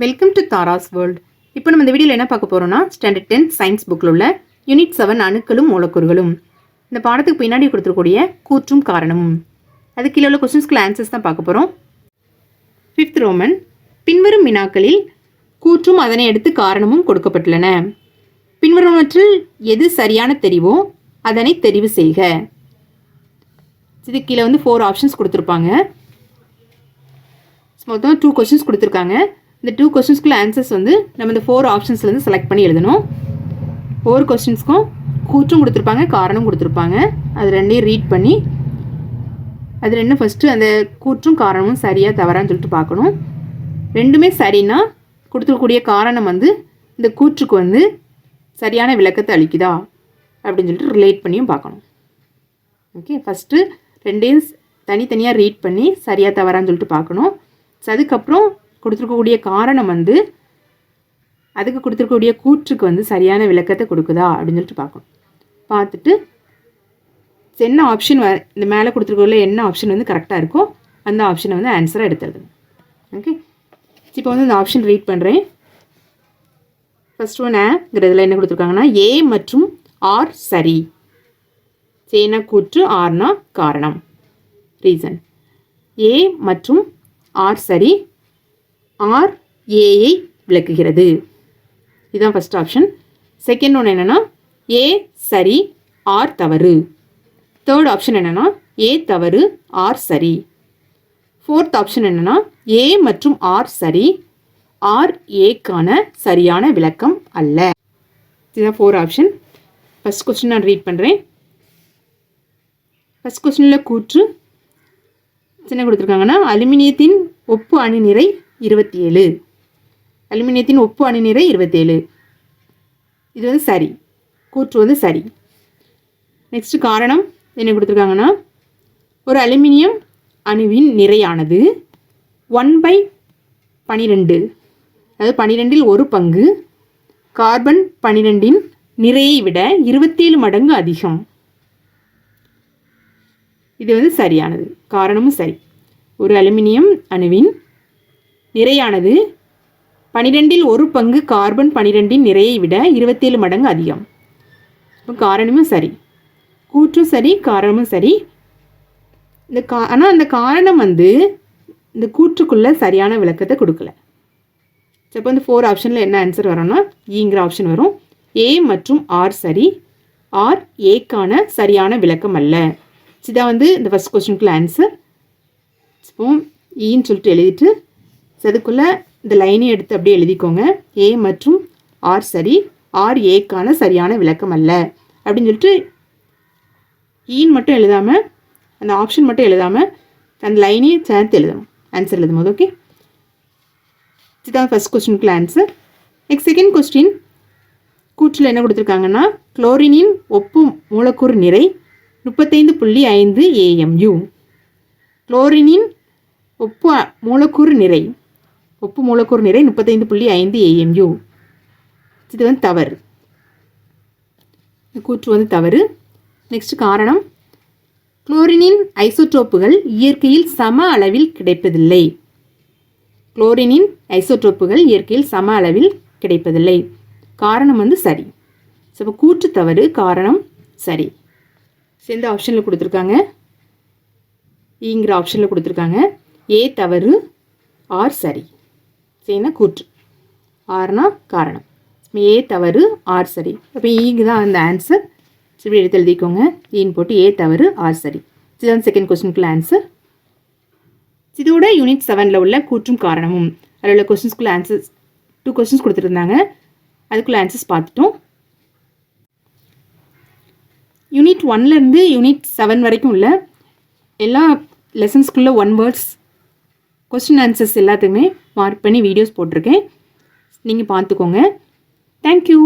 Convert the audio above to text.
Welcome to Tara's world இப்போ நம்ம இந்த வீடியோவில் என்ன பார்க்க போகிறோம்னா ஸ்டாண்டர்ட் டென் சயின்ஸ் புக்கில் உள்ள யூனிட் செவன் அணுக்களும் மூலக்கூறுகளும். இந்த பாடத்துக்கு பின்னாடி கொடுத்துருக்கூடிய கூற்றும் காரணமும். அது கீழே உள்ள கொஸ்டின்ஸ்க்குள்ள ஆன்சர்ஸ் தான் பார்க்க போகிறோம் ஃபிஃப்த் ரோமன் பின்வரும் வினாக்களில் கூற்றும் அதனை அடுத்து காரணமும் கொடுக்கப்பட்டுள்ளன. பின்வருவனற்றில் எது சரியான தெரிவோ அதனை தெரிவு செய்க. இது கீழே வந்து ஃபோர் ஆப்ஷன்ஸ் கொடுத்துருப்பாங்க. மொத்தம் டூ கொஷின்ஸ் கொடுத்துருக்காங்க. இந்த டூ கொஸ்டின்ஸ்க்குள்ள ஆன்சர்ஸ் வந்து நம்ம இந்த ஃபோர் ஆப்ஷன்ஸ்லேருந்து செலக்ட் பண்ணி எழுதணும். ஒவ்வொரு கொஸ்டின்ஸ்க்கும் கூற்றும் கொடுத்துருப்பாங்க காரணம் கொடுத்துருப்பாங்க. அது ரெண்டையும் ரீட் பண்ணி அது ரெண்டும் ஃபஸ்ட்டு அந்த கூற்றும் காரணமும் சரியாக தவறான்னு சொல்லிட்டு பார்க்கணும். ரெண்டுமே சரின்னா கொடுத்துருக்கக்கூடிய காரணம் வந்து இந்த கூற்றுக்கு வந்து சரியான விளக்கத்தை அளிக்குதா அப்படின்னு சொல்லிட்டு ரிலேட் பண்ணியும் பார்க்கணும். ஓகே ஃபஸ்ட்டு ரெண்டையும் தனித்தனியாக ரீட் பண்ணி சரியாக தவறான்னு சொல்லிட்டு பார்க்கணும். ஸோ அதுக்கப்புறம் கொடுத்துருக்கக்கூடிய காரணம் வந்து அதுக்கு கொடுத்துருக்கக்கூடிய கூற்றுக்கு வந்து சரியான விளக்கத்தை கொடுக்குதா அப்படின்னு சொல்லிட்டு பார்க்கணும். பார்த்துட்டு என்ன ஆப்ஷன் வ இந்த மேலே கொடுத்துருக்கல என்ன ஆப்ஷன் வந்து கரெக்டாக இருக்கோ அந்த ஆப்ஷனை வந்து ஆன்சராக எடுத்துருது ஓகே இப்போ வந்து இந்த ஆப்ஷன் ரீட் பண்ணுறேன் ஃபஸ்ட் ஒன் ஆங்கிறதுல என்ன கொடுத்துருக்காங்கன்னா ஏ மற்றும் ஆர் சரி. சேனா கூற்று? ஆர்னா காரணம். ரீசன் ஏ மற்றும் ஆர் சரி. ஆர் ஏயை விளக்குகிறது. இதுதான் ஃபஸ்ட் ஆப்ஷன் செகண்ட் ஒன்று என்னென்னா ஏ சரி ஆர் தவறு. தேர்ட் ஆப்ஷன் என்னென்னா ஏ தவறு ஆர் சரி. ஃபோர்த் ஆப்ஷன் என்னென்னா ஏ மற்றும் ஆர் சரி ஆர் ஏக்கான சரியான விளக்கம் அல்ல. இதுதான் ஃபோர் ஆப்ஷன் ஃபஸ்ட் கொஸ்டின் நான் ரீட் பண்ணுறேன் ஃபஸ்ட் கொஸ்டினில் கூற்று என்ன கொடுத்துருக்காங்கன்னா அலுமினியத்தின் ஒப்பு அணு நிறை இருபத்தி ஏழு அலுமினியத்தின் ஒப்பு அணு நிறை இருபத்தேழு. இது வந்து சரி. கூற்று வந்து சரி. நெக்ஸ்ட் காரணம் என்ன கொடுத்துருக்காங்கன்னா ஒரு அலுமினியம் அணுவின் நிறையானது ஒன் பை பனிரெண்டு. அதாவது பனிரெண்டில் ஒரு பங்கு கார்பன் பனிரெண்டின் நிறையை விட இருபத்தேழு மடங்கு அதிகம். இது வந்து சரியானது. காரணமும் சரி. ஒரு அலுமினியம் அணுவின் நிறையானது. பனிரெண்டில் ஒரு பங்கு கார்பன் பனிரெண்டின் நிறையை விட இருபத்தேழு மடங்கு அதிகம். இப்போ காரணமும் சரி. கூற்றும் சரி காரணமும் சரி. இந்த கா ஆனால் அந்த காரணம் வந்து இந்த கூற்றுக்குள்ளே சரியான விளக்கத்தை கொடுக்கல. ஸோ இப்போ இந்த ஃபோர் ஆப்ஷனில் என்ன ஆன்சர் வரும்னா e ஈங்கிற ஆப்ஷன் வரும். ஏ மற்றும் ஆர் சரி. ஆர் ஏக்கான சரியான விளக்கம் அல்ல. இதான் வந்து இந்த ஃபஸ்ட் கொஸ்டினுக்குள்ள ஆன்சர் இப்போ e ஈன்னு சொல்லிட்டு எழுதிட்டு அதுக்குள்ளே இந்த லைனை எடுத்து அப்படியே எழுதிக்கோங்க. ஏ மற்றும் ஆர் சரி. ஆர் ஏக்கான சரியான விளக்கம் அல்ல. அப்படின்னு சொல்லிட்டு e ஈன் மட்டும் எழுதாமல் அந்த ஆப்ஷன் மட்டும் எழுதாமல் அந்த லைனையும் சேர்த்து எழுதணும். ஆன்சர் எழுதும் போது ஓகே இதுதான் ஃபஸ்ட் கொஸ்டினுக்குள்ள ஆன்சர் நெக்ஸ்ட் செகண்ட் கொஸ்டின் கூற்றில் என்ன கொடுத்துருக்காங்கன்னா குளோரினின் ஒப்பு மூலக்கூறு நிறை முப்பத்தைந்து புள்ளி ஐந்து ஏஎம்யூ குளோரினின் ஒப்பு மூலக்கூறு நிறை ஒப்பு மூலக்கூறு நிறை முப்பத்தைந்து புள்ளி ஐந்து ஏஎம்யூ இது வந்து தவறு. கூற்று வந்து தவறு. நெக்ஸ்ட் காரணம் குளோரினின் ஐசோட்ரோப்புகள் இயற்கையில் சம அளவில் கிடைப்பதில்லை. குளோரினின் ஐசோட்ரோப்புகள் இயற்கையில் சம அளவில் கிடைப்பதில்லை. காரணம் வந்து சரி. ஸோ கூற்று தவறு காரணம் சரி. சேர்ந்த ஆப்ஷனில் கொடுத்துருக்காங்க. ஈங்கிற e ஆப்ஷனில் கொடுத்துருக்காங்க. ஏ தவறு ஆர் சரி. சரினா கூற்று. ஆறுனா காரணம். ஏ தவறு ஆர் சரி. அப்போ ஈக்கு தான் அந்த ஆன்சர் இப்படி எடுத்து எழுதிக்கோங்க. ஈன்னு போட்டு ஏ தவறு ஆர் சரி. இதுதான் செகண்ட் கொஸ்டினுக்குள்ள ஆன்சர் இதோட யூனிட் செவனில் உள்ள கூற்றும் காரணமும் அதில் உள்ள கொஸ்டின்ஸ்குள்ள ஆன்சர்ஸ் டூ கொஸ்டின்ஸ் கொடுத்துருந்தாங்க. அதுக்குள்ள ஆன்சர்ஸ் பார்த்துட்டோம். யூனிட் ஒன்லேருந்து யூனிட் செவன் வரைக்கும் உள்ள எல்லா லெசன்ஸ்குள்ளே ஒன் வேர்ட்ஸ் கொஸ்டின் ஆன்சர்ஸ் எல்லாத்துக்குமே மார்க் பண்ணி வீடியோஸ் போட்டிருக்கேன். நீங்கள் பார்த்துக்கோங்க. தேங்க்யூ